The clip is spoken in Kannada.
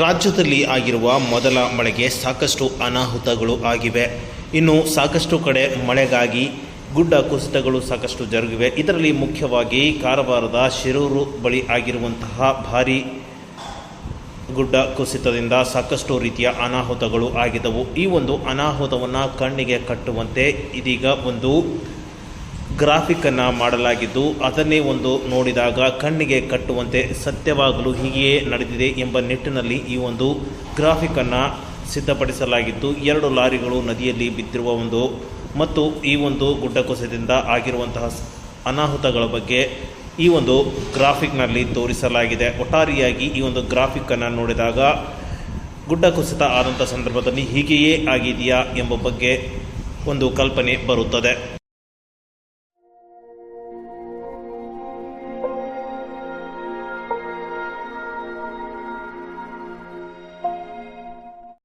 ರಾಜ್ಯದಲ್ಲಿ ಆಗಿರುವ ಮೊದಲ ಮಳೆಗೆ ಸಾಕಷ್ಟು ಅನಾಹುತಗಳು ಆಗಿವೆ. ಇನ್ನು ಸಾಕಷ್ಟು ಕಡೆ ಮಳೆಗಾಗಿ ಗುಡ್ಡ ಕುಸಿತಗಳು ಸಾಕಷ್ಟು ಜರುಗಿವೆ. ಇದರಲ್ಲಿ ಮುಖ್ಯವಾಗಿ ಕಾರವಾರದ ಶಿರೂರು ಬಳಿ ಆಗಿರುವಂತಹ ಭಾರಿ ಗುಡ್ಡ ಕುಸಿತದಿಂದ ಸಾಕಷ್ಟು ರೀತಿಯ ಅನಾಹುತಗಳು ಆಗಿದ್ದವು ಈ ಒಂದು ಅನಾಹುತವನ್ನು ಕಣ್ಣಿಗೆ ಕಟ್ಟುವಂತೆ ಇದೀಗ ಒಂದು ಗ್ರಾಫಿಕನ್ನು ಮಾಡಲಾಗಿದ್ದು ಅದನ್ನೇ ಒಂದು ನೋಡಿದಾಗ ಕಣ್ಣಿಗೆ ಕಟ್ಟುವಂತೆ ಸತ್ಯವಾಗಲು ಹೀಗೆಯೇ ನಡೆದಿದೆ ಎಂಬ ನಿಟ್ಟಿನಲ್ಲಿ ಈ ಒಂದು ಗ್ರಾಫಿಕನ್ನು ಸಿದ್ಧಪಡಿಸಲಾಗಿದ್ದು ಎರಡು ಲಾರಿಗಳು ನದಿಯಲ್ಲಿ ಬಿದ್ದಿರುವ ಒಂದು ಮತ್ತು ಈ ಒಂದು ಗುಡ್ಡ ಕುಸಿತದಿಂದ ಆಗಿರುವಂತಹ ಅನಾಹುತಗಳ ಬಗ್ಗೆ ಈ ಒಂದು ಗ್ರಾಫಿಕ್ನಲ್ಲಿ ತೋರಿಸಲಾಗಿದೆ. ಒಟ್ಟಾರಿಯಾಗಿ ಈ ಒಂದು ಗ್ರಾಫಿಕನ್ನು ನೋಡಿದಾಗ ಗುಡ್ಡ ಕುಸಿತ ಆದಂಥ ಸಂದರ್ಭದಲ್ಲಿ ಹೀಗೆಯೇ ಆಗಿದೆಯಾ ಎಂಬ ಬಗ್ಗೆ ಒಂದು ಕಲ್ಪನೆ ಬರುತ್ತದೆ.